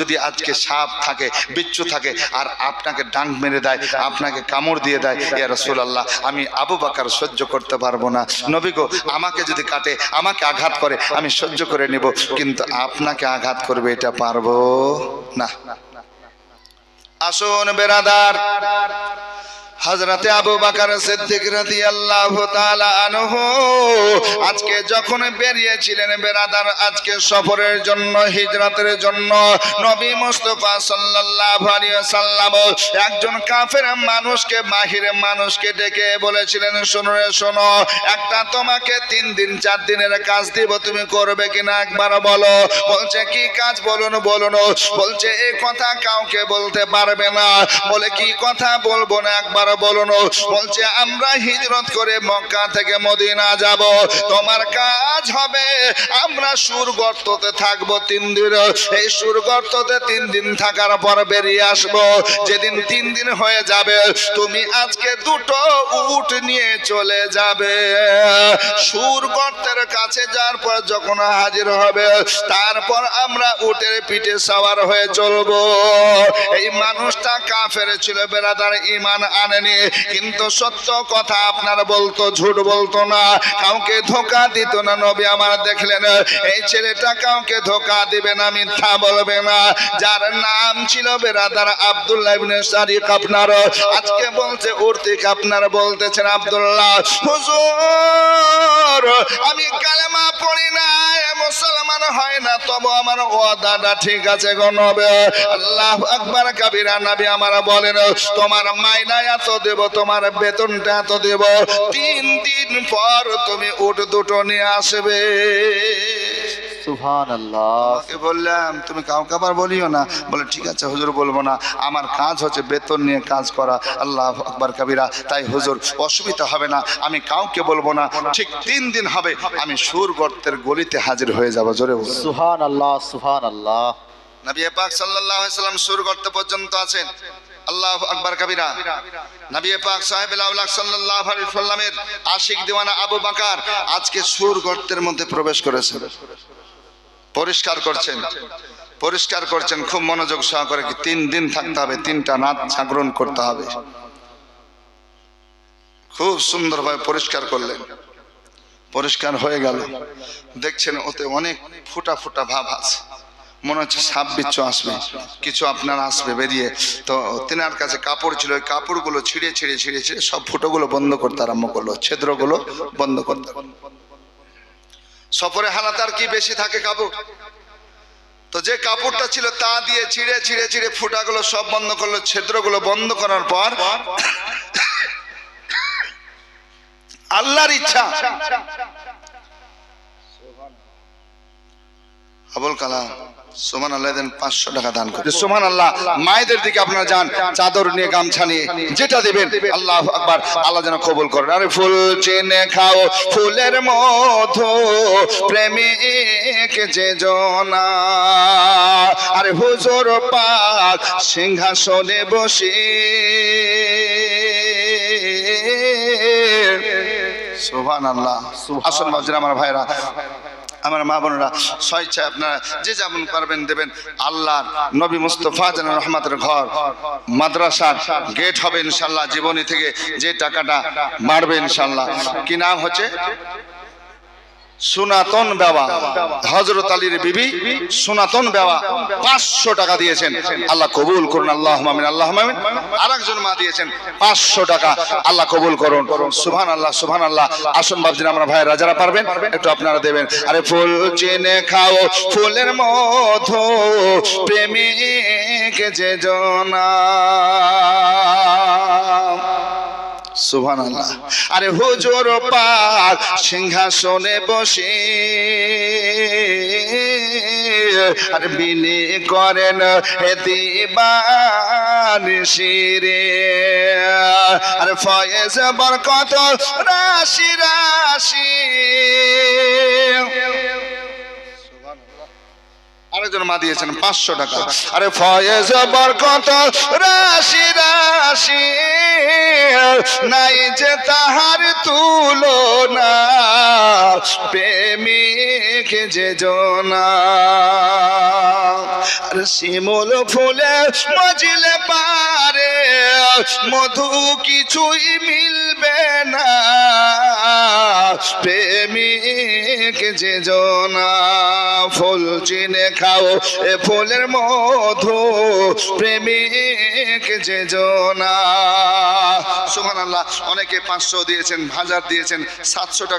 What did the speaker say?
যদি আজকে সাপ থাকে, বিচ্ছু থাকে, আর আপনাকে ডাং মেরে দেয়, আপনাকে কামড় দিয়ে দেয়, ইয়া রসুল আল্লাহ, আমি আবু বাকার সহ্য করতে পারব না। নবী গো, আমাকে যদি কাটে, আমাকে আঘাত করে, আমি সহ্য করে নিব, কিন্তু আপনাকে আঘাত করবে, এটা পারব না। আসুন বেরাদার। হজরতে আবু বাকার সিদ্দিক রাদিয়াল্লাহু তাআলা আনহু আজকে যখন বেরিয়েছিলেন বেরাদার, আজকে সফরের জন্য, হিজরতের জন্য, নবী মুস্তাফা সাল্লাল্লাহু আলাইহি সাল্লাম একজন কাফের মানুষকে বাহিরে মানুষকে ডেকে বলেছিলেন, শোনো শোনো, একটা তোমাকে তিন দিন, চার দিনের কাজ দিব, তুমি করবে কিনা একবার বলো। বলছে, কি কাজ? বলুন বলুন। বলছে এই কথা কাউকে বলতে পারবে না। বলে, কি কথা বলব না একবার বলুন বলছে, আমরা হিজরত করে মক্কা থেকে মদিনা যাব। তোমার কাজ হবে, আমরা সুর গর্ততে থাকব তিন দিন। এই সুর গর্ততে তিন দিন থাকার পর বেরিয়ে আসব। যেদিন তিন দিন হয়ে যাবে, তুমি আজকে দুটো উট নিয়ে চলে যাবে। সুর গর্তের কাছে যাওয়ার পর যখন হাজির হবে, তারপর আমরা উটের পিঠে সাওয়ার হয়ে চলবো। এই মানুষটা কাফের ছিল, বেরাদার ইমান আনেনি। কিন্তু সত্য কথা আপনার বলতো, ঝুট বলতো না। কাউকে ধোকা দিত না, নবী আমার দেখলেন, এই ছেলেটা কাউকে ধোকা দিবে না, মিথ্যা বলবে না। যার নাম ছিল বেরাদার আব্দুল্লাহ ইবনে সারিক আপনার। আজকে বলছে, উর্তিক আপনার বলতেছেন আব্দুল্লাহ। হুজুর, আমি কালেমা না মুসলমান হয় না, তবু আমার ও দাদা ঠিক আছে গো নবে। আল্লাহ আকবার কাবিরা নাবি আমার বলেন, তোমার মাইনা এত দেব, তোমার বেতনটা এত দেব। তিন দিন পর তুমি উঠ দুটো নিয়ে আসবে। সুবহান আল্লাহ বললাম তুমি কাউকে আবার বলিও না। বলে ঠিক আছে হুজুর বলব না। আমার কাজ হচ্ছে বেতন নিয়ে কাজ করা। আল্লাহ আকবার কাবিরা। তাই হুজুর অসুবিধা হবে না। আমি কাউকে বলব না। ঠিক তিন দিন হবে আমি সুর গর্তের গলিতে হাজির হয়ে যাব। জোরে সুবহান আল্লাহ সুবহান আল্লাহ নবী পাক সাল্লাল্লাহু আলাইহি সাল্লাম সুর গর্ত পর্যন্ত আছেন। আল্লাহ আকবার কবিরা। নবী পাক সাহেব আউলাক সাল্লাল্লাহু আলাইহি সাল্লামের আশিক দিওয়ানা আবু বকর আজকে সুর গর্তের মধ্যে প্রবেশ করেছেন। পরিষ্কার করছেন। পরিষ্কার করছেন, খুব মনোযোগ সহকারে কি তিন দিন থাকতে হবে, তিনটা রাত জাগরণ করতে হবে। খুব সুন্দরভাবে পরিষ্কার করলেন। পরিষ্কার হয়ে গেল। দেখছেন, ওতে অনেক ফুটা ফুটা ভাব আছে। মনে হচ্ছে সাপ বিচ্ছু আসবে। কিছু আপনার আসবে বেরিয়ে। তো তেনার কাছে কাপড় ছিল, ওই কাপড়গুলো ছিঁড়ে ছিঁড়ে ছিঁড়ে ছিঁড়ে সব ফুটোগুলো বন্ধ করতে আরম্ভ করল, ছিদ্রগুলো বন্ধ করতে। সফরে হালাত আর কি বেশি থাকে কাপড়? তো যে কাপড়টা ছিল তা দিয়ে ছিঁড়ে ছিঁড়ে ছিঁড়ে ফুটাগুলো সব বন্ধ করল, ছিদ্রগুলো বন্ধ করার পর আল্লাহর ইচ্ছা। আবুল কালাম। সোমান আল্লাহ দেন পাঁচশো টাকা দান করে সোমান আল্লাহ মায়েদের দিকে আপনারা যান, চাদর নিয়ে যেটা দেবেন, আল্লাহ কবুল আরে ফুল চেনে খাও, ফুলের প্রেমিক আরে সিংহাসনে বসে। সোহান আল্লাহ আসুন বাজরা আমার ভাইরা। আমার মা বোনেরা স্বেচ্ছায় আপনারা যে যেমন পারবেন দেবেন। আল্লাহর নবী মুস্তফা যেন রহমাতের ঘর, মাদ্রাসার গেট হবে ইনশাল্লাহ, জীবনী থেকে যে টাকাটা মারবে ইনশাল্লাহ। কি নাম হচ্ছে? সুনাতন বেওয়া। হজরত আলীর বিবি সুনাতন বেওয়া। পাঁচশো টাকা দিয়েছেন। আল্লাহ কবুল করুন। আল্লাহ মামিন আল্লাহ মামিন আর একজন মা দিয়েছেন পাঁচশো টাকা। আল্লাহ কবুল করুন। সুভান আল্লাহ সুভান আল্লাহ আসুন ভাবছেন আমরা ভাইয়েরা, যারা পারবেন, একটু আপনারা দেবেন। আরে ফুল চেনে খাও, ফুলের মধু প্রেমিক যে জনা। আরে হুজুর পাক, সিংহাসনে বসে। আর বিনি করেন হে দিবান শিরে। আর ফয়েজ বরকত, রাশি রাশি। আরেকজন মা দিয়েছেন পাঁচশো টাকা। আরে ফয়েজ বরকত রাশি রাশি নাই যে তাহার তুলনা প্রেমিক যে জনা। আর শিমুল ফুলে মজিলে পারে মধু কিছুই মিলবে না। প্রেমিক যে জনা, ফুল চিনে খাও, এ ফুলের মধু। প্রেমিক যে জনা। সুবহানাল্লাহ, অনেকে পাঁচশো দিয়েছেন, হাজার দিয়েছেন, সাতশো টাকা